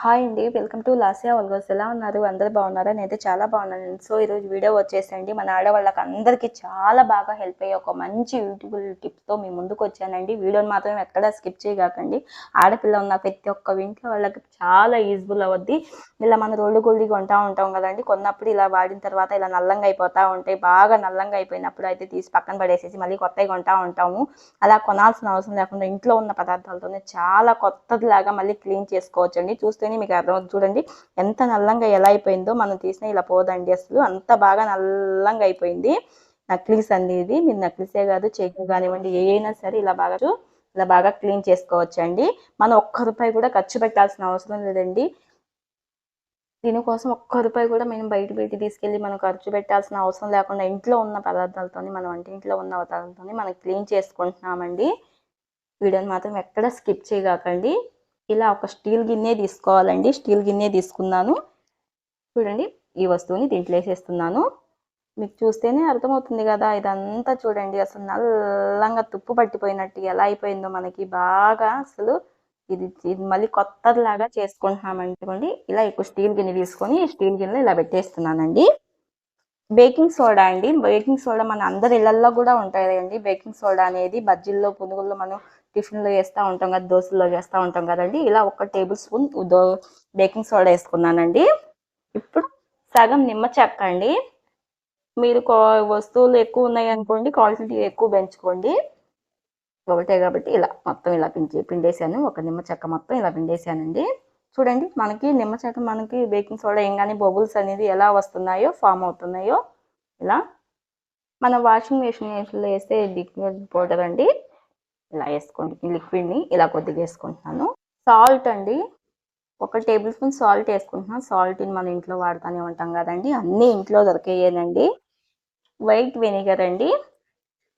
Hi అండి welcome to లాసియా వల్గోస్ ఎలా ఉన్నారు? అందరు బాగున్నారా? నేనైతే చాలా బాగున్నాను. సో ఈరోజు వీడియో వచ్చేసండి మన ఆడవాళ్ళకి అందరికీ చాలా బాగా హెల్ప్ అయ్యే ఒక మంచి యూట్యూబుల్ టిప్స్తో మీ ముందుకు వచ్చానండి. వీడియోని మాత్రం ఎక్కడా స్కిప్ చేయగాకండి. ఆడపిల్ల ఉన్న ప్రతి ఒక్క ఇంట్లో వాళ్ళకి చాలా యూజ్ఫుల్ అవద్ది. ఇలా మన రోడ్డు గోల్డీ కొంటా ఉంటాం కదండి. కొన్నప్పుడు ఇలా వాడిన తర్వాత ఇలా నల్లంగా అయిపోతా ఉంటాయి బాగా నల్లంగా అయిపోయినప్పుడు అయితే తీసి పక్కన పడేసేసి మళ్ళీ కొత్తవి కొంటా ఉంటాము. అలా కొనాల్సిన అవసరం లేకుండా ఇంట్లో ఉన్న పదార్థాలతోనే చాలా కొత్తదిలాగా మళ్ళీ క్లీన్ చేసుకోవచ్చండి. చూస్తే చూస్తేనే మీకు అర్థం చూడండి ఎంత నల్లంగా ఎలా అయిపోయిందో మనం తీసిన ఇలా పోదండి అసలు. అంత బాగా నల్లంగా అయిపోయింది. నక్లీస్ అండి ఇది. మీరు నక్లీసే కాదు చెక్ కానివ్వండి ఏ అయినా సరే ఇలా బాగా ఇలా బాగా క్లీన్ చేసుకోవచ్చు అండి మనం ఒక్క రూపాయి కూడా ఖర్చు పెట్టాల్సిన అవసరం లేదండి. దీనికోసం ఒక్క రూపాయి కూడా మేము బయట పెట్టి తీసుకెళ్ళి మనం ఖర్చు పెట్టాల్సిన అవసరం లేకుండా ఇంట్లో ఉన్న పదార్థాలతోని మన వంటింట్లో ఉన్న పదార్థాలతో మనం క్లీన్ చేసుకుంటున్నామండి. వీడియోని మాత్రం ఎక్కడ స్కిప్ చేయగాకండి. ఇలా ఒక స్టీల్ గిన్నె తీసుకోవాలండి. స్టీల్ గిన్నె తీసుకున్నాను. చూడండి ఈ వస్తువుని దీంట్లో వేసేస్తున్నాను. మీకు చూస్తేనే అర్థమవుతుంది కదా ఇదంతా చూడండి. అసలు నల్లంగా తుప్పు పట్టిపోయినట్టు ఎలా అయిపోయిందో మనకి. బాగా అసలు ఇది ఇది మళ్ళీ కొత్తలాగా చేసుకుంటున్నామనుకోండి ఇలా ఎక్కువ స్టీల్ గిన్నె తీసుకొని స్టీల్ గిన్నె ఇలా పెట్టేస్తున్నానండి. బేకింగ్ సోడా అండి. బేకింగ్ సోడా మన అందరి ఇళ్ళల్లో కూడా ఉంటాయండి బేకింగ్ సోడా అనేది బజ్జీల్లో పునుగుల్లో మనం టిఫిన్లో వేస్తూ ఉంటాం కదా దోశల్లో వేస్తూ ఉంటాం కదండి. ఇలా ఒక టేబుల్ స్పూన్ దో బేకింగ్ సోడా వేసుకున్నానండి. ఇప్పుడు సగం నిమ్మ చెక్క అండి. మీరు వస్తువులు ఎక్కువ ఉన్నాయి అనుకోండి క్వాలిటీ ఎక్కువ పెంచుకోండి. ఒకటే కాబట్టి ఇలా మొత్తం ఇలా పిండి పిండేసాను. ఒక నిమ్మ చెక్క మొత్తం ఇలా పిండేసానండి. చూడండి మనకి నిమ్మ చెక్క మనకి బేకింగ్ సోడా ఏంగానే బబుల్స్ అనేది ఎలా వస్తున్నాయో ఫామ్ అవుతున్నాయో ఇలా మన వాషింగ్ మెషిన్లో వేస్తే లిక్విడ్ పౌడర్ అండి. ఇలా వేసుకోండి లిక్విడ్ని ఇలా కొద్దిగా వేసుకుంటున్నాను. సాల్ట్ అండి ఒక టేబుల్ స్పూన్ సాల్ట్ వేసుకుంటున్నాను. సాల్ట్ని మన ఇంట్లో వాడుతూనే ఉంటాం కదండి అన్నీ ఇంట్లో దొరికేయేనండి. వైట్ వెనిగర్ అండి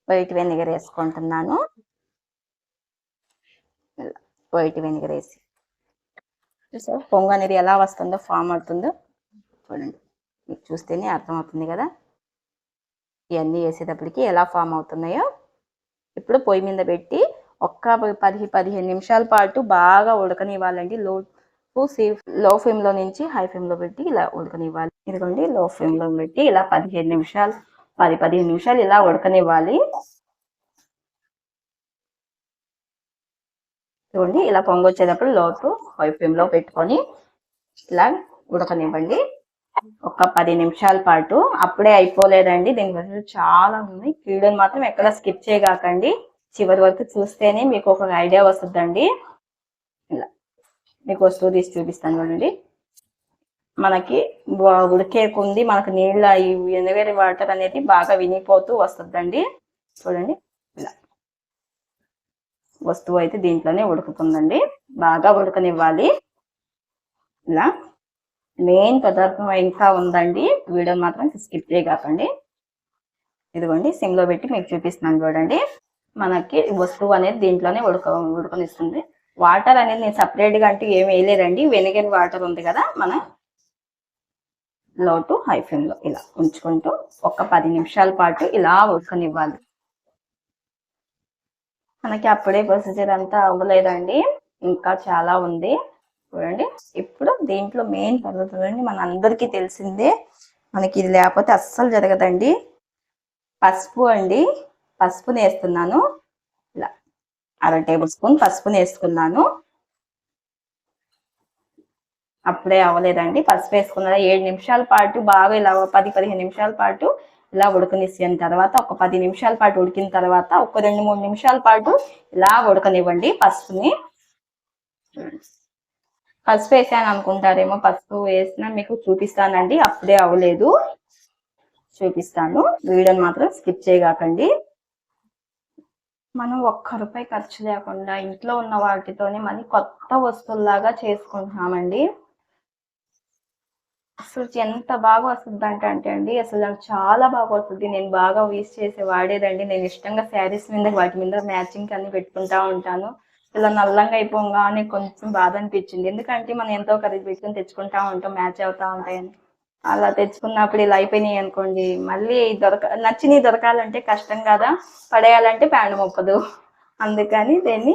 వైట్ వెనిగర్ వేసుకుంటున్నాను. వైట్ వెనిగర్ వేసి. చూసారు పొంగు అనేది ఎలా వస్తుందో ఫామ్ అవుతుందో? చూడండి మీకు చూస్తేనే అర్థమవుతుంది కదా. ఇవన్నీ వేసేటప్పటికి ఎలా ఫామ్ అవుతున్నాయో. ఇప్పుడు పొయ్యి మీద పెట్టి ఒక్క పది పదిహేను నిమిషాల పాటు బాగా ఉడకనివ్వాలండి. లో సీ లో ఫ్లేమ్లో నుంచి హై ఫ్లేమ్లో పెట్టి ఇలా ఉడకనివ్వాలి. ఇదిగోండి లో ఫ్లేమ్లో పెట్టి ఇలా పదిహేను నిమిషాలు పది పదిహేను నిమిషాలు ఇలా ఉడకనివ్వాలి. చూడండి ఇలా పొంగొచ్చేటప్పుడు లోపు హై ఫ్లేమ్లో పెట్టుకొని ఇలా ఉడకనివ్వండి. ఒక పది నిమిషాల పాటు అప్పుడే అయిపోలేదండి. దీని గురించి చాలా ఉన్నాయి. వీడియోని మాత్రం ఎక్కడ స్కిప్ చేయగాకండి. చివరి వరకు చూస్తేనే మీకు ఒక ఐడియా వస్తుందండి. ఇలా మీకు వస్తువు తీసి చూపిస్తాను చూడండి. మనకి ఉడికేకుంది మనకు నీళ్ళ ఎనవేరి వాటర్ అనేది బాగా వినిపోతూ వస్తుందండి. చూడండి. ఇలా వస్తువు అయితే దీంట్లోనే ఉడుకుతుందండి. బాగా ఉడకనివ్వాలి. ఇలా మెయిన్ పదార్థం ఇంకా ఉందండి. వీడియో మాత్రం స్కిప్ చేయకండి ఇదిగోండి సిమ్లో పెట్టి మీకు చూపిస్తున్నాను చూడండి. మనకి వస్తువు అనేది దీంట్లోనే ఉడక ఉడకనిస్తుంది. వాటర్ అనేది నేను సపరేట్గా అంటూ ఏమి వేయలేదండి. వెనిగర్ వాటర్ ఉంది కదా మన లో టు హై ఫ్లేమ్లో ఇలా ఉంచుకుంటూ ఒక పది నిమిషాల పాటు ఇలా ఉడకనివ్వాలి. మనకి అప్పుడే ప్రొసీజర్ అంతా అవ్వలేదండి. ఇంకా చాలా ఉంది. చూడండి. ఇప్పుడు దీంట్లో మెయిన్ పద్ధతులండి మన అందరికీ తెలిసిందే. మనకి ఇది లేకపోతే అస్సలు జరగదండి. పసుపు అండి. పసుపుని వేస్తున్నాను ఇలా అర టేబుల్ స్పూన్ పసుపుని వేసుకున్నాను అప్పుడే అవ్వలేదండి. పసుపు వేసుకున్న ఏడు నిమిషాల పాటు బాగా ఇలా పది పదిహేను నిమిషాల పాటు ఇలా ఉడకనిసిన తర్వాత ఒక పది నిమిషాల పాటు ఉడికిన తర్వాత ఒక రెండు మూడు నిమిషాల పాటు ఇలా ఉడకనివ్వండి పసుపుని. పసుపు వేసాను అనుకుంటారేమో పసుపు వేసినా మీకు చూపిస్తానండి అప్పుడే అవ్వలేదు. చూపిస్తాను వీడియోని మాత్రం స్కిప్ చేయగాకండి. మనం ఒక్క రూపాయి ఖర్చు లేకుండా ఇంట్లో ఉన్న వాటితోనే మళ్ళీ కొత్త వస్తువులాగా చేసుకుంటున్నామండి. అసలు ఎంత బాగా వస్తుంది అంటే అంటే అండి అసలు నాకు చాలా బాగా వస్తుంది. నేను బాగా వీస్ చేసి వాడేదండి నేను ఇష్టంగా శారీస్ మీద వాటి మీద మ్యాచింగ్ అన్ని పెట్టుకుంటా ఉంటాను. ఇలా నల్లంగా అయిపోగానే కొంచెం బాధ అనిపించింది. ఎందుకంటే మనం ఎంతో ఖరీదు పెట్టుకుని తెచ్చుకుంటా ఉంటాం మ్యాచ్ అవుతా ఉంటాయని. అలా తెచ్చుకున్నప్పుడు ఇలా అయిపోయినాయి అనుకోండి మళ్ళీ దొరక నచ్చినవి దొరకాలంటే కష్టం కదా పడేయాలంటే ప్యాండ్ మొప్పదు. అందుకని దీన్ని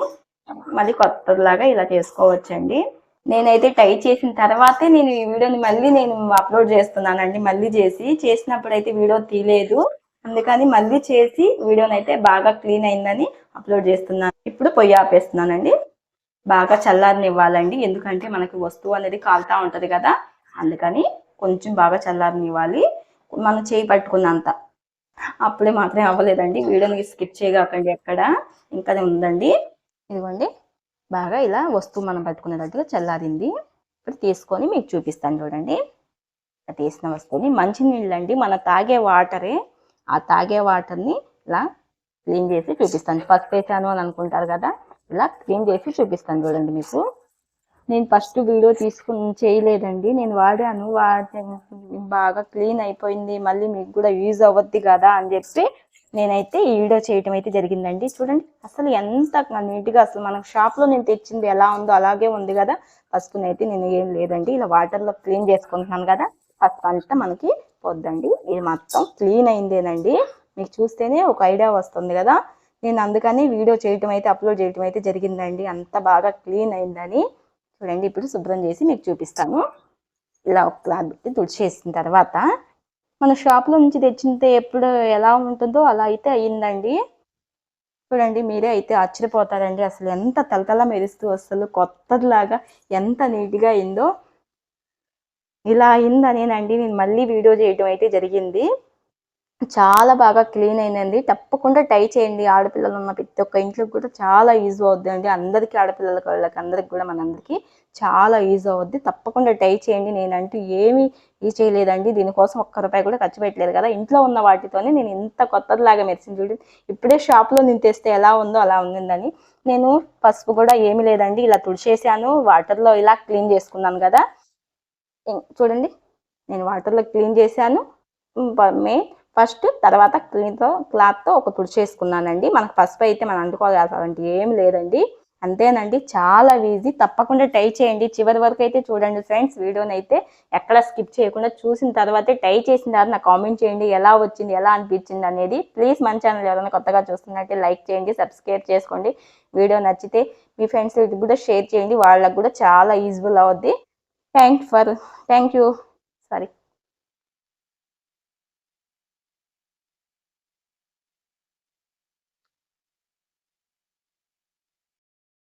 మళ్ళీ కొత్తలాగా ఇలా చేసుకోవచ్చండి. నేనైతే టై చేసిన తర్వాతే నేను ఈ వీడియోని మళ్ళీ నేను అప్లోడ్ చేస్తున్నానండి మళ్ళీ చేసి. చేసినప్పుడు అయితే వీడియో తీయలేదు. అందుకని మళ్ళీ చేసి వీడియోని అయితే బాగా క్లీన్ అయిందని అప్లోడ్ చేస్తున్నాను. ఇప్పుడు పొయ్యి ఆపేస్తున్నానండి. బాగా చల్లారనివ్వాలండి. ఎందుకంటే మనకి వస్తువు అనేది కాలుతా ఉంటుంది కదా. అందుకని కొంచెం బాగా చల్లారనివ్వాలి. మనం చేయి పట్టుకున్నంత. అప్పుడే మాత్రం అవ్వలేదండి. వీడియోని స్కిప్ చేయగాకండి ఎక్కడ. ఇంకా ఉందండి. ఇదిగోండి. బాగా ఇలా వస్తువు మనం పట్టుకునేటట్టుగా చల్లారింది. ఇప్పుడు తీసుకొని మీకు చూపిస్తాను చూడండి. తీసిన వస్తువుని. మంచినీళ్ళు అండి మన తాగే వాటరే ఆ తాగే వాటర్ని ఇలా క్లీన్ చేసి చూపిస్తాను. ఫస్ట్ వేసాను అని అనుకుంటారు కదా ఇలా క్లీన్ చేసి చూపిస్తాను చూడండి మీకు. నేను ఫస్ట్ వీడియో తీసుకుని చేయలేదండి. నేను వాడాను వాడి బాగా క్లీన్ అయిపోయింది. మళ్ళీ మీకు కూడా యూజ్ అవ్వద్ది కదా అని చెప్పి నేనైతే ఈ వీడియో చేయటం అయితే జరిగిందండి. చూడండి అసలు ఎంత నీట్గా అసలు మనకు షాప్లో నేను తెచ్చింది ఎలా ఉందో అలాగే ఉంది కదా. పసుపునైతే నేను ఏం లేదండి ఇలా వాటర్లో క్లీన్ చేసుకుంటున్నాను కదా. పసుపు అంతా మనకి పోద్దండి. ఇది మొత్తం క్లీన్ అయిందేనండి. మీకు చూస్తేనే ఒక ఐడియా వస్తుంది కదా. నేను అందుకని వీడియో చేయటం అయితే అప్లోడ్ చేయటం అయితే జరిగిందండి. అంత బాగా క్లీన్ అయిందని. చూడండి ఇప్పుడు శుభ్రం చేసి మీకు చూపిస్తాను. ఇలా ఒక క్లాత్ పెట్టి తుడిచేసిన తర్వాత మన షాప్లో నుంచి తెచ్చితే ఎప్పుడు ఎలా ఉంటుందో అలా అయితే అయ్యిందండి. చూడండి మీరే అయితే ఆశ్చర్యపోతారండి. అసలు ఎంత తలతల మెరుస్తూ అసలు కొత్తలాగా ఎంత నీట్గా అయిందో. ఇలా అయిందనేనండి. నేను మళ్ళీ వీడియో చేయడం అయితే జరిగింది. చాలా బాగా క్లీన్ అయిందండి తప్పకుండా టై చేయండి. ఆడపిల్లలు ఉన్న ప్రతి ఒక్క ఇంట్లో కూడా చాలా ఈజీ అవుద్ది అండి అందరికీ ఆడపిల్లలకి వాళ్ళకి అందరికి కూడా మనందరికీ చాలా ఈజీ అవుద్ది. తప్పకుండా టై చేయండి. నేనంటూ ఏమీ ఈ చేయలేదండి. దీనికోసం ఒక్క రూపాయి కూడా ఖర్చు పెట్టలేదు కదా. ఇంట్లో ఉన్న వాటితోనే నేను ఇంత కొత్తదిలాగా మెరిసింది చూడండి ఇప్పుడే షాప్లో నేను తెస్తే ఎలా ఉందో అలా ఉందని నేను పసుపు కూడా ఏమీ లేదండి. ఇలా తుడిచేసాను. వాటర్లో ఇలా క్లీన్ చేసుకున్నాను కదా. చూడండి. నేను వాటర్లో క్లీన్ చేశాను. మెయిన్ ఫస్ట్ తర్వాత క్లీన్తో క్లాత్తో ఒక తుడిచేసుకున్నానండి మనకు పసుపు అయితే మనం అంటుకోవాలంటే ఏం లేదండి. అంతేనండి. చాలా ఈజీ. తప్పకుండా ట్రై చేయండి. చివరి వరకు అయితే చూడండి ఫ్రెండ్స్ వీడియోని అయితే ఎక్కడ స్కిప్ చేయకుండా చూసిన తర్వాతే ట్రై చేసిన తర్వాత నాకు కామెంట్ చేయండి. ఎలా వచ్చింది ఎలా అనిపించింది అనేది ప్లీజ్ మన ఛానల్ ఎవరైనా కొత్తగా చూస్తున్నట్టే లైక్ చేయండి సబ్స్క్రైబ్ చేసుకోండి. వీడియో నచ్చితే మీ ఫ్రెండ్స్ కూడా షేర్ చేయండి. వాళ్ళకు కూడా చాలా యూజ్ఫుల్ అవుద్ది. thank for thank you. Sorry.